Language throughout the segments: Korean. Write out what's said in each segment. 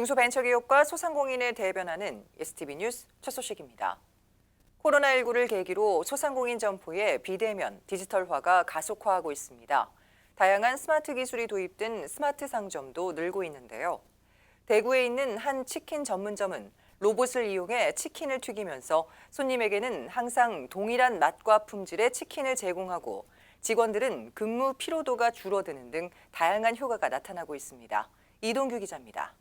중소벤처기업과 소상공인을 대변하는 STV 뉴스 첫 소식입니다. 코로나19를 계기로 소상공인 점포의 비대면 디지털화가 가속화하고 있습니다. 다양한 스마트 기술이 도입된 스마트 상점도 늘고 있는데요. 대구에 있는 한 치킨 전문점은 로봇을 이용해 치킨을 튀기면서 손님에게는 항상 동일한 맛과 품질의 치킨을 제공하고 직원들은 근무 피로도가 줄어드는 등 다양한 효과가 나타나고 있습니다. 이동규 기자입니다.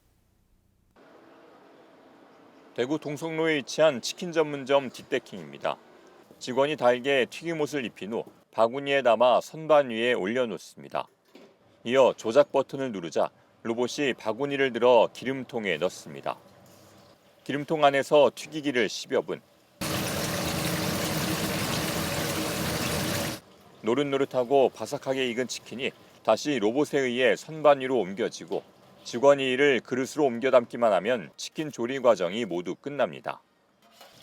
대구 동성로에 위치한 치킨 전문점 뒷데킹입니다. 직원이 달게 튀김옷을 입힌 후 바구니에 담아 선반 위에 올려놓습니다. 이어 조작 버튼을 누르자 로봇이 바구니를 들어 기름통에 넣습니다. 기름통 안에서 튀기기를 10여 분. 노릇노릇하고 바삭하게 익은 치킨이 다시 로봇에 의해 선반 위로 옮겨지고 직원이 이를 그릇으로 옮겨 담기만 하면 치킨 조리 과정이 모두 끝납니다.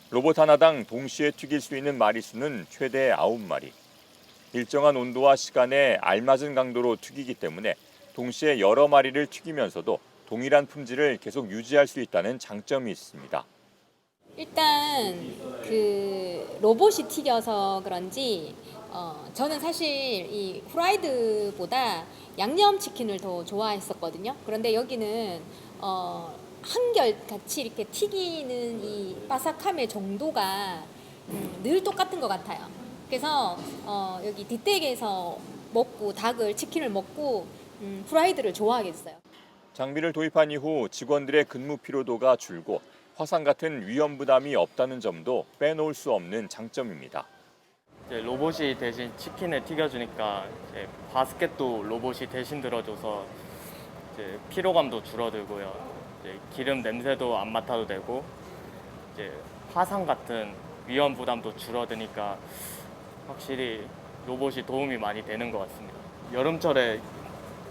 로봇 하나당 동시에 튀길 수 있는 마리수는 최대 9마리. 일정한 온도와 시간에 알맞은 강도로 튀기기 때문에 동시에 여러 마리를 튀기면서도 동일한 품질을 계속 유지할 수 있다는 장점이 있습니다. 일단 그 로봇이 튀겨서 그런지 어, 저는 사실 이 후라이드보다 양념 치킨을 더 좋아했었거든요. 그런데 여기는 어, 한결 같이 이렇게 튀기는 이 바삭함의 정도가 음, 늘 똑같은 것 같아요. 그래서 어, 여기 뒷댁에서 먹고 닭을 치킨을 먹고 음, 후라이드를 좋아하게 됐어요. 장비를 도입한 이후 직원들의 근무 피로도가 줄고 화상 같은 위험 부담이 없다는 점도 빼놓을 수 없는 장점입니다. 로봇이 대신 치킨을 튀겨주니까 바스켓도 로봇이 대신 들어줘서 피로감도 줄어들고요. 기름 냄새도 안 맡아도 되고 화상 같은 위험 부담도 줄어드니까 확실히 로봇이 도움이 많이 되는 것 같습니다. 여름철에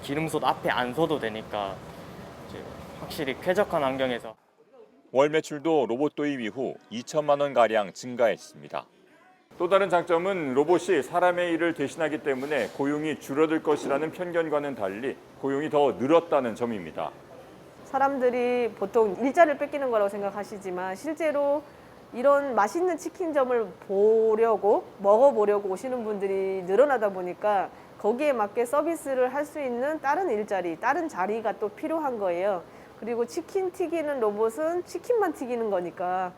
기름솥 앞에 안 서도 되니까 확실히 쾌적한 환경에서 월 매출도 로봇 도입 이후 2천만 원 가량 증가했습니다. 또 다른 장점은 로봇이 사람의 일을 대신하기 때문에 고용이 줄어들 것이라는 편견과는 달리 고용이 더 늘었다는 점입니다. 사람들이 보통 일자리를 뺏기는 거라고 생각하시지만 실제로 이런 맛있는 치킨점을 보려고 먹어보려고 오시는 분들이 늘어나다 보니까 거기에 맞게 서비스를 할 수 있는 다른 일자리, 다른 자리가 또 필요한 거예요. 그리고 치킨 튀기는 로봇은 치킨만 튀기는 거니까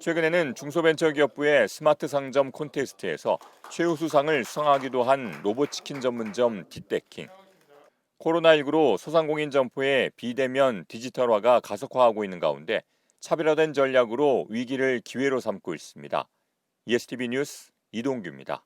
최근에는 중소벤처기업부의 스마트 상점 콘테스트에서 최우수상을 수상하기도 한 로봇 치킨 전문점 뒷데킹. 코로나19로 소상공인 점포의 비대면 디지털화가 가속화하고 있는 가운데 차별화된 전략으로 위기를 기회로 삼고 있습니다. ESTV 뉴스 이동규입니다.